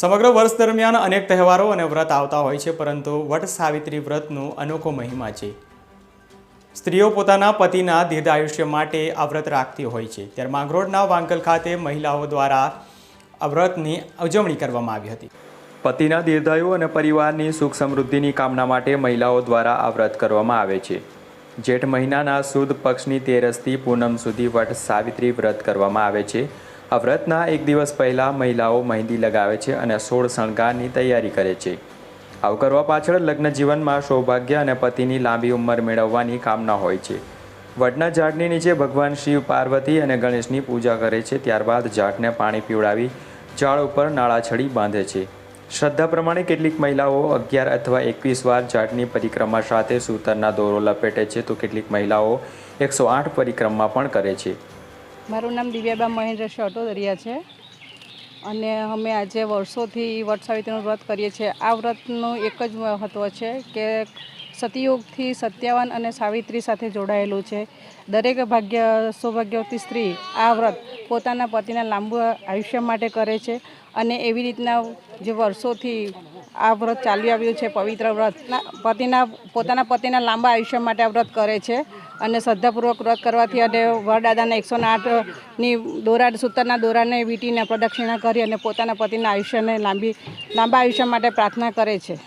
સમગ્ર વર્ષ દરમિયાન અનેક તહેવારો અને વ્રત આવતા હોય છે, પરંતુ વટ સાવિત્રી વ્રતનો અનોખો મહિમા છે. સ્ત્રીઓ પોતાના પતિના દીર્ઘાયુષ્ય માટે આ વ્રત રાખતી હોય છે. ત્યારે માંગરોળના વાંકલ ખાતે મહિલાઓ દ્વારા આ વ્રતની ઉજવણી કરવામાં આવી હતી. પતિના દીર્ઘાયુ અને પરિવારની સુખ સમૃદ્ધિની કામના માટે મહિલાઓ દ્વારા આ વ્રત કરવામાં આવે છે. જેઠ મહિનાના સુદ પક્ષની તેરસથી પૂનમ સુધી વટ સાવિત્રી વ્રત કરવામાં આવે છે. આ વ્રતના એક દિવસ પહેલાં મહિલાઓ મહેંદી લગાવે છે અને સોળ શણગારની તૈયારી કરે છે. આવું કરવા પાછળ લગ્ન જીવનમાં સૌભાગ્ય અને પતિની લાંબી ઉંમર મેળવવાની કામના હોય છે. વડના ઝાડની નીચે ભગવાન શિવ, પાર્વતી અને ગણેશની પૂજા કરે છે, ત્યારબાદ ઝાડને પાણી પીવડાવી ઝાડ ઉપર નાળાછડી બાંધે છે. શ્રદ્ધા પ્રમાણે કેટલીક મહિલાઓ અગિયાર અથવા એકવીસ વાર ઝાડની પરિક્રમા સાથે સૂતરના દોરો લપેટે છે, તો કેટલીક મહિલાઓ એકસો આઠ પરિક્રમા પણ કરે છે. મારું નામ દિવ્યાબા મહેન્દ્ર શટોદરિયા છે. અને અમે આજે વર્ષોથી વટ સાવિત્રીનું વ્રત કરીએ છીએ. આ વ્રતનું એક જ મહત્ત્વ છે કે સતયુગથી સત્યાવાન અને સાવિત્રી સાથે જોડાયેલું છે. દરેક ભાગ્ય, સૌભાગ્યવતી સ્ત્રી આ વ્રત પોતાના પતિના લાંબુ આયુષ્ય માટે કરે છે. અને એવી રીતના જે વર્ષોથી આ વ્રત ચાલી આવ્યું છે, પવિત્ર વ્રત. પતિના, પોતાના પતિના લાંબા આયુષ્ય માટે આ વ્રત કરે છે અને શ્રદ્ધાપૂર્વક વ્રત કરવાથી અને વરદાદાના એકસો આઠની દોરા સૂતરના દોરાને વીંટીને પ્રદક્ષિણા કરી અને પોતાના પતિના આયુષ્યને લાંબી, લાંબા આયુષ્ય માટે પ્રાર્થના કરે છે.